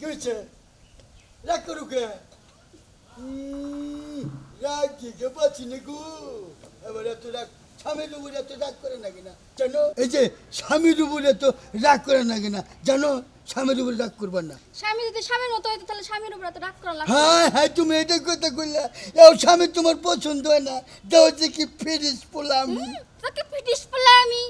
হয়েছে রাগ করু কে উম, রাগ কি কে পাচ্ছি না গো এবার এত রাগ স্বামীর উপরে এত রাগ করে না কিনা জানো এই যে স্বামীর উপরে তো রাগ করে না কিনা জানো স্বামীর উপরে রাগ করবার না। স্বামী যদি স্বামীর মতো হইতো তাহলে স্বামীর উপর এত রাগ করা লাগতো। হ্যাঁ হ্যাঁ তুমি এটা কথা কইলা। এও স্বামী তোমার পছন্দ হয় না। দেও যে কি ফিরিস পোলাম তোকে পড়লে আমি?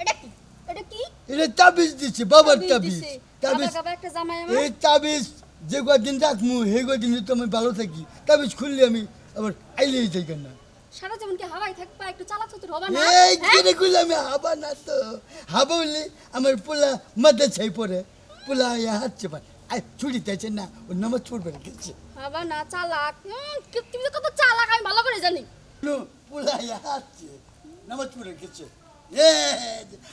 এটা কি? এটা কি? এটা তাবিজ দিচ্ছে বাবার তাবিজ তাবিজ। একটা জামাই আমার। এই তাবিজ যে কদিন রাখমু সেই কদিন তো আমি ভালো থাকি। তাবিজ খুললে আমি আবার আইলেই যাই কেন? না সারা জীবন কি হাওয়াই থাকবা? একটু চালাক চতুর হবা না? এই হ্যাঁ? কিনে কইলে আমি হাবা না তো? হাবা হইলে আমার পোলা মাথা ছাই পড়ে। না চালাক। উম, কি- তুমি তো কত চালাক আমি ভালো করে জানি।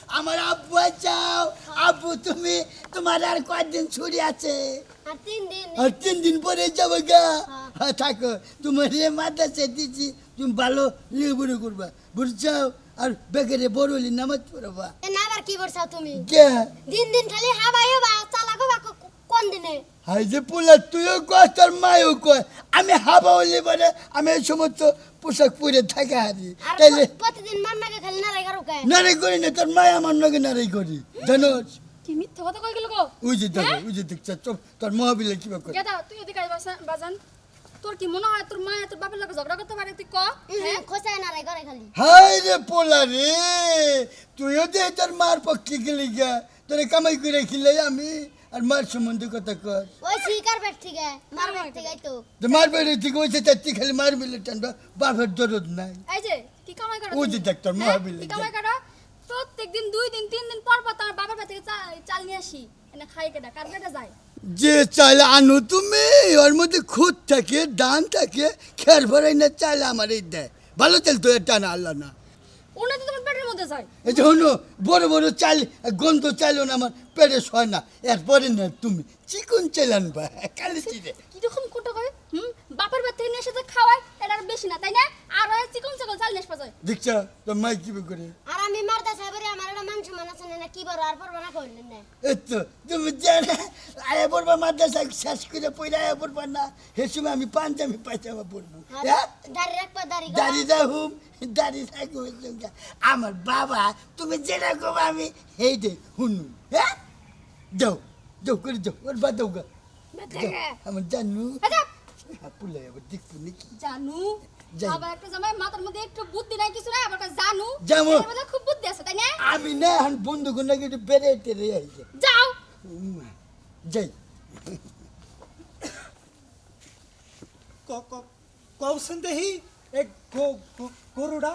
আমার আব্বু চাও আব্বু তুমি তোমার আর কয়দিন ছুটি আছে। আর তিন দিন। আর তিন দিন পরে যাব গা। হ্যাঁ। থাকো। তোমার রে মাথা দিচ্ছি তুমি ভালো লেবুড়ো করবা বুঝছাও? আর বেকারে বড়লি নামাজ পড়বা। এ না আবার কি করছাও তুমি? কে? দিন দিন খালি হাবাইও বা কোন দিনে হাই যে পোলা তুইও কয় তোর মায়ও কয়। আমি হাবা হলে পরে আমি এই সমস্ত পোশাক পরে থাকা হারি। আর তাইলে প্রতিদিন খালি নারাই কারও কে? নারাই করি না তোর মায় আমার নারাই করি। জানোস? কি মিথ্যা কথা কই গেল গো? ওই যে দেখো ওই যে দেখছ তোর মহাবিলে কিবা করে গেদা তুই ওদিকে বাসা- বাজান। তোর কি মনে হয় তোর মা তোর বাপের লোক ঝগড়া করতে পারে? তুই ক হ্যাঁ? খোসায় খালি। হাই রে পোলা রে তুইও যে তোর মার পক্ষে গেলি গা। তোরে কামাই করে খিলে আমি। আর মার সম্বন্ধে কথা কর। ওই শিকার বেট ঠিক মার বেট ঠিক তো তো মার বেড়ে ঠিক তার তুই খালি মার বিলে টানবা বাপের দরদ নাই। এই যে কি কামাই করো ওই যে তুমি? দেখ তোর হ্যাঁ? কি কামাই করো? প্রত্যেক দিন দুই দিন তিন দিন পর পর তোমার বাবার বাড়ি থেকে চাল নিয়ে আসি। এনে খাই কেটা কার কেটে যায়? যে চাল আনো তুমি ওর মধ্যে খুদ থাকে ডান থাকে খের ভরাই না চাল আমার এই দেয়। ভালো চাল তো এটা না আল্লাহ না। ওনা তো তোমার পেটের মধ্যে যায়। এই যে হনো বড় বড় চাল গন্ধ চাইলো না আমার পেটে সয় না এরপরে না তুমি চিকন চাল আনবা কালি চিরে কীরকম কোটো করে? হুম? বাপের বাড়ি থেকে নিয়ে এসে যে খাওয়ায় এটা আর বেশি না তাই না? আর ওই চিকন চিকন চাল আসবা যায় দেখছ তোর মাই কি করে? আর আমি মারদা সাহেবের আমার একটা মান সম্মান আছে না কি বড় আর পড়ব না করলেন না। এই তো তুমি জানে আয়া পড়বা মাদ্রাসা শেষ করে পড়ে আয়া পড়বা না। সে সময় আমি পাঞ্জাবি পায়জামা পড়ব হ্যাঁ? দাড়ি রাখবা দাড়ি দাড়ি রাখুম দাড়ি রাখুম আমার বাবা তুমি যেটা কবা আমি সেই দে শুনু হ্যাঁ? যাও যাও করে যাও ওর বা দাও গা আমার জানু পুলে আবার দেখব নাকি জানু। আবার একটা জামাই মাথার মধ্যে একটু বুদ্ধি নাই কিছু নাই আবার জানু জামু। খুব বুদ্ধি আছে তাই না আমি না এখন বন্ধু কোন নাকি একটু বেড়ে টেরে আইছে যাও যাই কৌশন দেহি এক গরুটা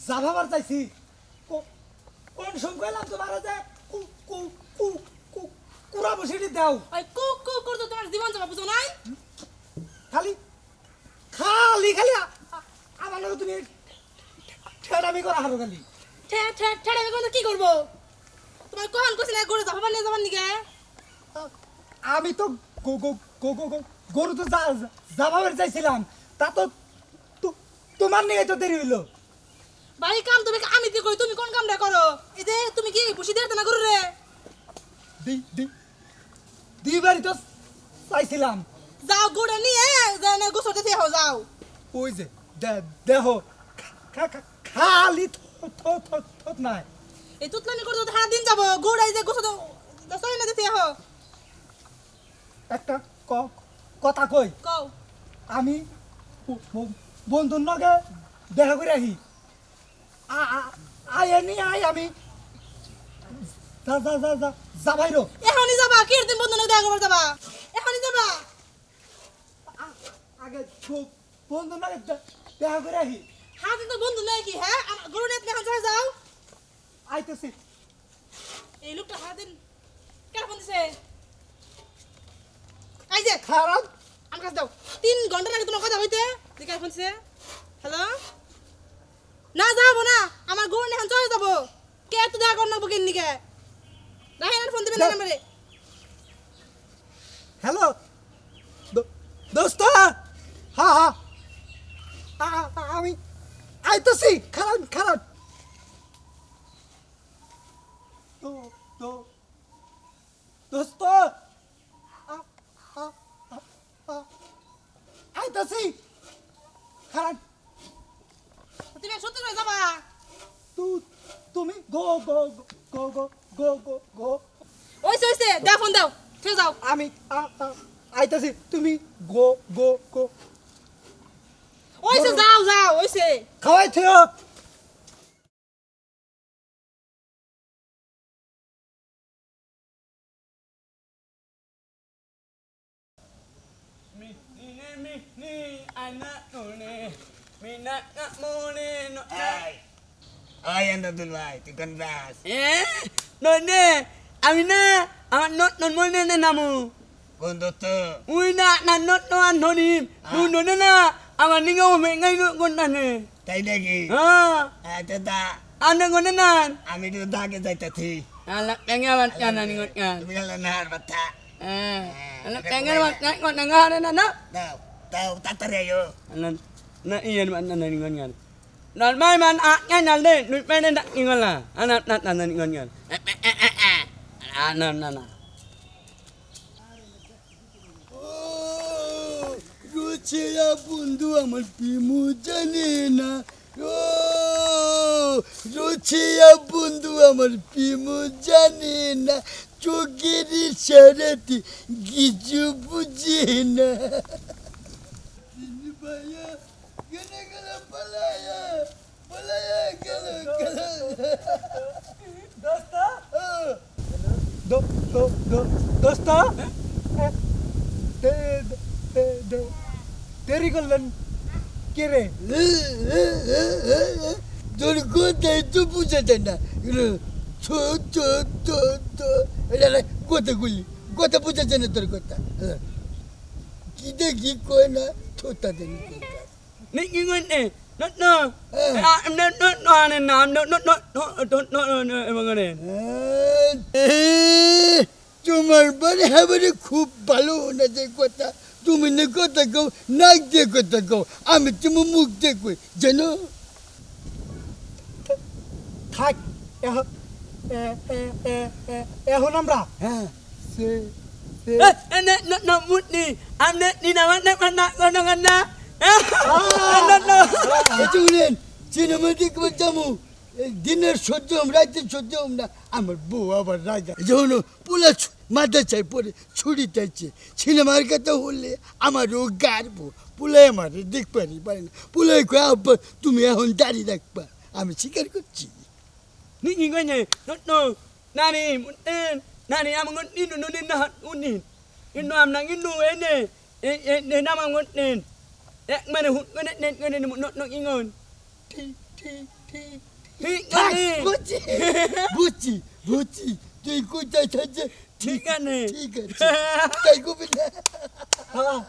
যাভাবার চাইছি কোন সময় কইলাম তোমার যে কু- কু- কু- কু- কুড়া বসিয়ে দাও। ওই কুক কুক করতো তোমার জীবন যাবা বুঝো নাই? খালি খালি খালি আমার লগে তুমি ঠেড়ামি করা হারো খালি। ঠে ঠে ঠেড়ে আমি কি করব? তোমার কখন কইছিল গরু যাবা নিয়ে যাবার আ- আমি তো গো- গো- গো- গো- গরু তো যাভাবার চাইছিলাম তা তো তোমার নিয়ে তো দেরি হইল। ভাই কাম তুমি আমি কি কই তুমি কোন কামটা করো? এই যে তুমি কি বসি দিয়ে না গরু রে দি- দি- দুইবারই তো চাইছিলাম। যাও গরু নিয়ে যা না গোসল দিতে হও যাও। ওই যে দেহ খালি থ- থ- থ- থ নাই। এই তুতলানি করতে সারা দিন যাব গরু এই যে গোসল সই না দিতে একটা ক- কথা কই। কও। আমি বন্ধুর লগে দেখা করে আহি। আ- আ- আয় নি আয় আমি যা যা যা যা। যা এখনই যাবা কি দিন বন্ধু না যাবা? এখনই যাবা। আগে ব- বন্ধুর লগে দে- দেখা করে আহি। হাত তো বন্ধু নয় কি হ্যাঁ গরু নিয়ে যাও। আইতেছি। এই লোকটা হাত কেন ফোন এই যে খারাপ। আমার কাছে দাও। তিন ঘণ্টা লাগে তোমার কথা হইতে ফোন দিছে? হ্যালো না যাব না। আমার গরু নিয়ে চলে যাব। কে তো দেখা কর না নিকে রাহেন ফোন দিবেন না নাম্বারে। হ্যালো? দোস্ত? হ্যাঁ হ্যাঁ। আমি আইতাছি খারাপ আইতাছি তুমি গো গো গো ওইসে যাও যাও ওইসে খাওয়াই থেও Ay, anda dulu ay, tu kan bas. Eh, nonne, amina, amat not non mo ne namu. Kondo tu. Ui na na not no an thoni. Nu nonne na, amat ningo me ngai no gon na ne. Tai lagi. Ha, Ah, tata, ane gon na. ami tu dah ke jai tadi. Ala pengen wat kan na ningot kan. Tapi kalau nahar bata. Eh, ala pengen wat ngai gon na ngare na na. Tahu, tahu tak terayo. Ala na iya man na ningot kan. Nan mai man a ngai na le, nu pe ne dak ningot la. Ana na na na ningot kan. Eh eh eh eh. Ana na na. বন্ধু আমার পিমু জানে না ও রুচিয়া বন্ধু আমার পিমু জানে না চোখের সারাতে কিছু বুঝে না ভাইয়া গেলে গেলে পালায়া পালায়া গেল গেল দোস্ত দো দো দো দোস্ত দে দে দে দেরি করলেন কে রে তোর কোথায় তো না গুলি না তোর কথা কি দেখি কয় না থোতা দেনি. Eh. Ah. তোমার বাড়ি খুব ভালো না যে কথা তুমি না কথা কও নাক দিয়ে কথা কও আমি তুমি মুখ দিয়ে কই জানো? থাক এখন আমরা। হ্যাঁ সে ni nama nak nak gondong anda. Eh, not no. শুনেন সিনেমা দেখবে যাব। দিনের সহ্য রাতের সহ্য না আমার বউ আবার রাগা যখন পোলা মাথা চাই পরে ছুরি তাইছে ছেলে মার কথা হলে আমার রোগ গারব পুলাই দেখবা দেখবারই পারে না। পুলাই কয়ে আব্বা তুমি এখন দাঁড়িয়ে দেখবা আমি স্বীকার করছি। নিজি গঞ্জে নানি নানি আমার নিনু নুনি না উনি ইন্দু আমনা ইন্দু এনে এ নামা গন্তেন এক মানে হুট গনে নেন গনে নট নক ইঙ্গন। বুচি বুচি বুচি তুই কোথায় থাকছে ঠিক আছে। ঠিক আছে তাই না হ্যাঁ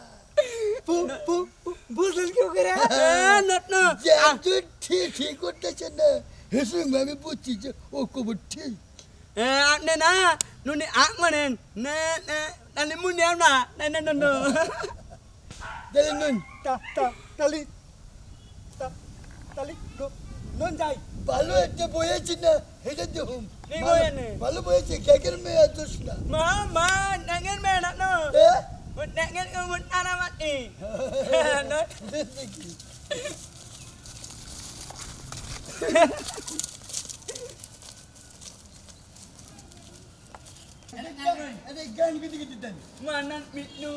বু- বুঝলেন কেউ করে Eh, not no. যে Ah, তুই ঠিক ঠিক করতেছে না হেসুন আমি বুঝছি যে ও কবর ঠিক ni ak manen. Ne ne. Nani mun ya na. Ne ne no no. তাহলে নুন তা তা তালি তা- তালি নো- নুন যাই ভালো একটা বয়েছে না এটা দেখুন কি দোষ না nak no. হ্যাঁ? Mun nangen ko mun alamat ni. Not. দেখি। আরে গান গিতে গিতে দেন Manan mitnu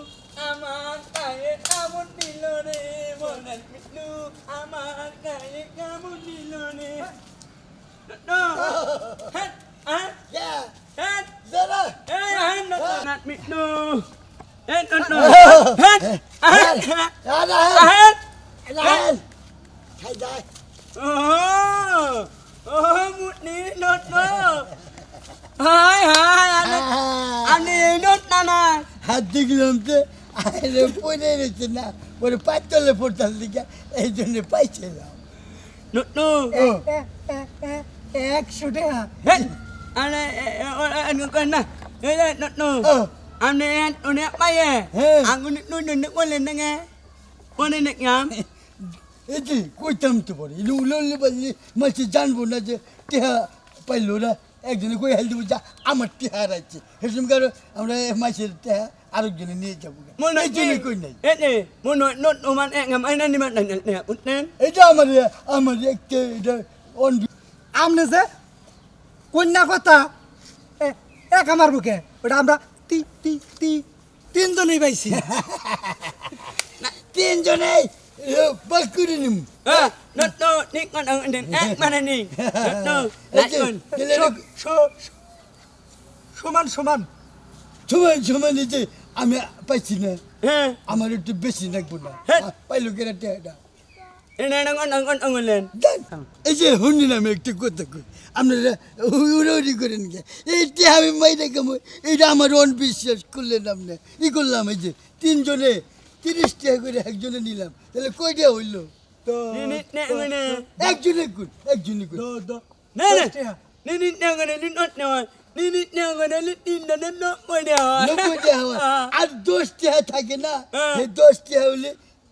aman kaya kamu dilone. Manan mitnu aman kaya kamu dilone. No. Hat. Ah. ইয়া Hat. যারা Eh, han not not mitnu. Eh, not no. Hat. Hat. আরে Hat. আরে খাই যায় Oh. Oh, mutni not no. Hai hai ane ane not nana. হাত দেখলাম তো আরে পড়ে রয়েছে না পরে পাঁচতলে পড়তাম দিকে এই জন্য পাইছিলাম Not no. O Ano ano Am ne an one pa ye. Ang unit no no ko len nga. Pone nek ngam. Iti ko tam tu bori. Lu lu lu ba ni ma chi jan bu na je te pa lu la ek jene ko heldi buja amar te ha ra chi. Hesum garo amra ma chi te আর একজনে নিয়ে যাবো মনে একজনে কই নাই এ এ মনে not Oman এক গাম আইনা নিমান নাই নাই উঠনেন এটা আমার আমার একটা এটা অন আমনে যে কন্যা কথা? এক আমার বুকে। ওটা আমরা তি তি তি তিনজনেই পাইছি। তিনজনেই বাস মানে সমান সমান। সমান সমান আমি পাইছি না। হ্যাঁ। আমার একটু বেশি লাগবো না। হ্যাঁ। পাইলো কেনা এই যে শুনি না একটু কথা কই আপনারা উড়াউড়ি করেন গে এইটি আমি মাইরে কামো এইটা আমার অনবিশ্বাস করলেন আপনি ই করলাম এই যে তিনজনে তিরিশ টাকা করে একজনে নিলাম তাহলে কয়টা হইল তো একজনে কুট একজনে কুট না না আর দোষ টেহা থাকে না সেই দোষ টেহা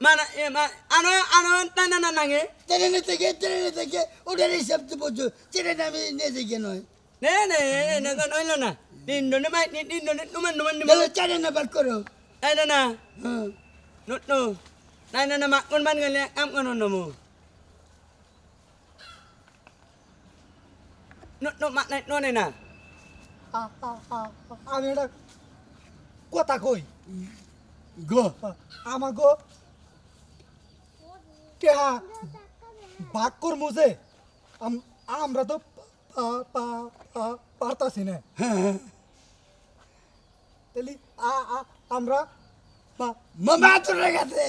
mana eh, ma ano ano na na na nange tere ne tege. Tere ne tege udare shabd bojo tere na mi ne tege noy ne ne eh, ne ko noy na. Din no ma din din no numan numan ni bolo tere na bal koro. Ai na. Na no no. Na na na ma kon ban ngal am kon no mo. No no ma no ne na. A a a a ne da kota koi. Go. Amago টেহা ভাগ করমু যে আম- আমরা তো পারতাছি না তাহলে আ- আ- আমরা মামা তোর গেছে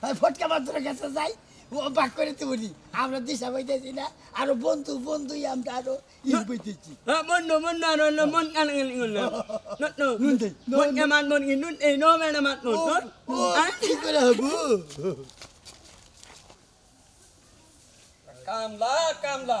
হ্যাঁ ফটকা মাত্র গেছে যাই ও বাক করে তো আমরা দিশা পাইতেছি না আরও বন্ধু বন্ধুই আমরা আরও ই পাইতেছি। মন্ন মন্ন আর অন্য মন কান গেল গেল মন কেমান মন কি নুন এই নো মেনা মাত মন আর কি করে হবু? কামলা কামলা।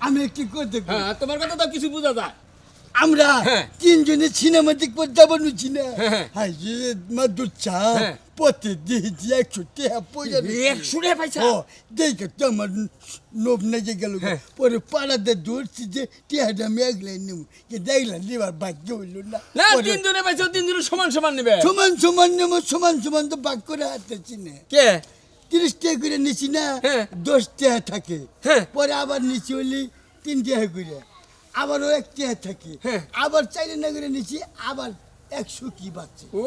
আমি কথা কই। হ্যাঁ তোমার কথা তো কিছু বোঝা যায় আমরা হ্যাঁ। তিনজনে সিনেমা দেখব যাব নুছি না। হাই মাদুর চা হ্যাঁ। পথে দেখেছি একশো টাকা পয়সা একশো টাকা? ও দেখে তো আমার নোব নেজে গেল। পরে পাড়াতে দৌড়ছি যে টিহাটা আমি একলাই নেব যে দেখলাম এবার ভাগ্য হইল না না পরে তিন জনে পাইছো তিন জনে সমান সমান নেবে সমান সমান নেব সমান সমান তো ভাগ করে হাঁটতেছি না কে তিরিশ টাকা করে নিছি না হ্যাঁ। দশ টাকা থাকে হ্যাঁ। পরে আবার নিচি হলি তিন টাকা করে আবারও এক টাকা থাকে হ্যাঁ। আবার চারি না করে নিচি আবার একশো কি বাচ্চা ও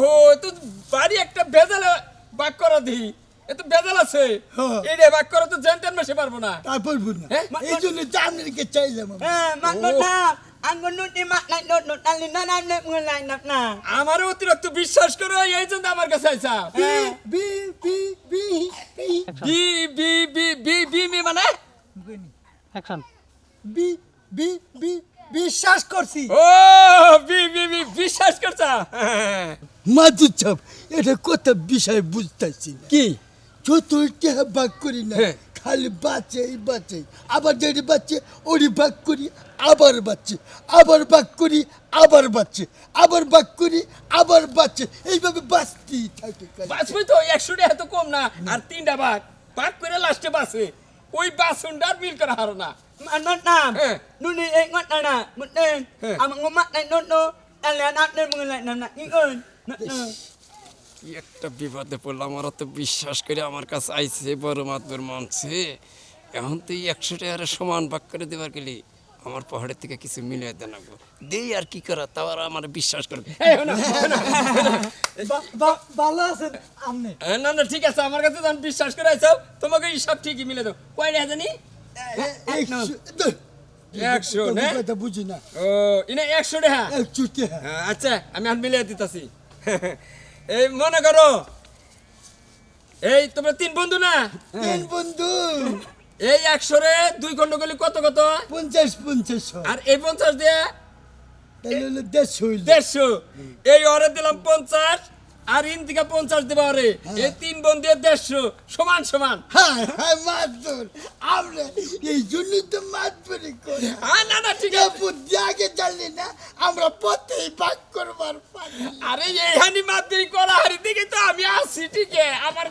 হো তো বাড়ি একটা বেজাল বাক করা দি এ তো বেজাল আছে হ্যাঁ। রে বাক করা তো জানতেন মাসে পারব না তারপর বুঝ না হ্যাঁ? এই জন্য চামড়িকে চাইলাম আমি। Eh, mak আমারও অতিরিক্ত বিশ্বাস করো এই জন্য আমার কাছে আইসা বি বি বি বি বি বি বি বি বি মানে বি বি বি বিশ্বাস করছি ও বি বি বি বিশ্বাস করছা মাদু চাপ এটা কত বিষয় বুঝতেছি কি যত ভাগ করি না হ্যাঁ। খালি বাঁচে এই বাঁচে আবার যেটি বাঁচে ওরই বাক করি আবার বাঁচে আবার বাক করি আবার বাঁচে আবার বাক করি আবার বাঁচে এইভাবে বাঁচতেই থাকে বাঁচবে তো একশো এত কম না আর তিনটা বাঘ ভাগ করে লাস্টে বাঁচে ওই বাসনটার বিল করা হারো না মান্নার নাম নুনি এই না মুন্নেন আমার মান্নার নন্নো এলে আপনার না কি কি একটা বিপদে পড়লাম আমার তো বিশ্বাস করে আমার কাছে আইছে বড় মাতবর মানছে। এখন তো এই একশো টাকার সমান ভাগ করে দেবার গেলে আমার পাহাড়ের থেকে কিছু মিলিয়ে দেন দেই আর কি করা তাও আর আমার বিশ্বাস করবে ভালো আছেন আপনি? না না ঠিক আছে আমার কাছে যখন বিশ্বাস করে আইছো তোমাকে সব ঠিকই মিলে দাও কয় টাকা জানি? একশো না? বুঝি না? ও ইনে একশো টাকা। আচ্ছা আমি হাত মিলিয়ে দিতেছি। এই মনে করো। এই তোমরা তিন বন্ধু না? তিন বন্ধু। এই একশো রে দুই খন্ড করলে কত কত? পঞ্চাশ পঞ্চাশ। আর এই পঞ্চাশ দিয়ে দেড়শো এই অরে দিলাম পঞ্চাশ আর ইন থেকে পঞ্চাশ দেবা অরে। এই তিন বন্ধু দেড়শো। সমান সমান। হ্যাঁ হ্যাঁ মাতবর আমরা এই জন্যই তো মাতবরি করি। হ্যাঁ না না ঠিক আছে। বুদ্ধি আগে জানলি না আমরা পথেই ভাগ করবার আরে এই হানি মাতৃ করা হারি দিকে তো আমি আসছি ঠিক আমার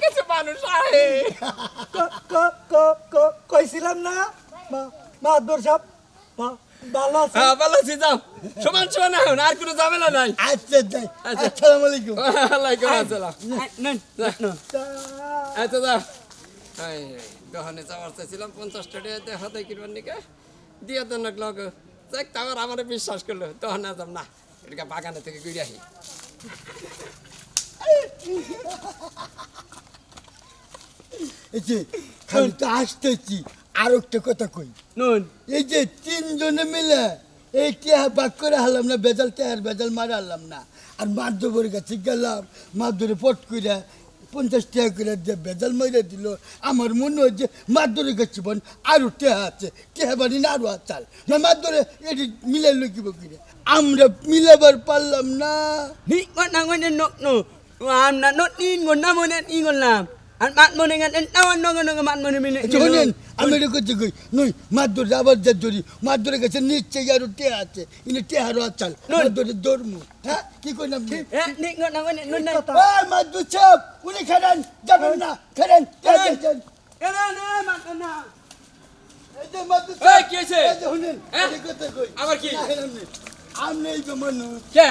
ক- ক- কইছিলাম না? মা- মাদবর সাহেব ভালো হ্যাঁ ভালো আছি যাও। সমান সমান এখন আর কোনো ঝামেলা নাই। আচ্ছা আচ্ছা। আসসালামু আলাইকুম। আসসালাম। আচ্ছা। যাও এই দোকানে যাওয়ার চাইছিলাম পঞ্চাশ টাকা দিয়ে হাতে কিনবার নিকে। দিয়ে দেন লগ। যাক তারপর আমার বিশ্বাস করল দোকানে যাব না। এদিকে বাগানে থেকে ঘুরে আহি। এই যে খালি তো আসতেছি আর একটা কথা কই এই যে তিনজনে মিলে এই বাক করে হারলাম না বেজাল টেহার বেজাল মারা হারলাম না আর মাধ্যমের কাছে গেলাম পট করে পঞ্চাশ টাকা করে যে বেজাল মেরে দিল আমার মনে হয় যে মাধ্যরে কাছে বোন আরও টেহা আছে টেহা বানি না আরও চাল না মাধ্যরে এটি মিলাই লইকিব কিরে আমরা মিলাবার পারলাম না nên nốt nốt am nên anh nào anh ngon ngon bạn mo nên mình শোনেন আমি এটা করছি কই নই মাধ্যরে আবার যা ধরি মাধ্যরে কাছে নিশ্চয়ই আরও টেহা আছে ইনি টেহারও চাল মাধ্যরে ধর্ম হ্যাঁ কি কইলাম কি eh ni ngon na ngon nên nun nên এই মাদুর সাহেব উনি খেলেন যাবেন না খেলেন খেলেন। এই যে মাদুর এই, সাহেব কি হ্যাঁ? কই আবার কি? না, না। যে মানুষ কে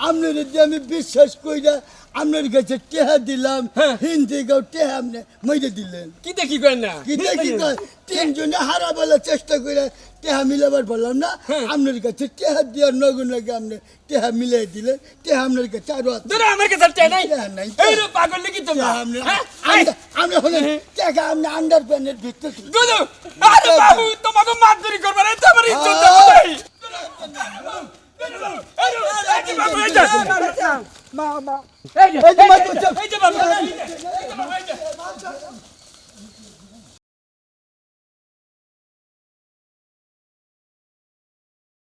আপনার যে আমি বিশ্বাস কইরা আপনার কাছে টেহা দিলাম হ্যাঁ। হিন্দি গাও টেহা আপনি মইরে দিলেন। কি দেখি করেন না? কি দেখি কয়, তিনজনে হারাবেলার চেষ্টা করে টেহা মিলাবার পারলাম না। হ্যাঁ। আপনার কাছে টেহা দেওয়ার নগুন লাগে আপনি টেহা মিলাই দিলেন? টেহা আপনার কাছে আরও ধরো আমার কাছে টেয়া নাই। টেহা নাই। এই রে পাগল নাকি তোমরা? টেহা আপনি হ্যাঁ? আমরা হলেন টেহা আপনি আন্ডার প্যান্টের ভিতরে। গুদু আরে বাবু তোমাকে মারধরি করবার এই তো আমার ইজ্জত আহ! মা মা এই যে এই যে বাবু, এই যে বাবু, এই যে।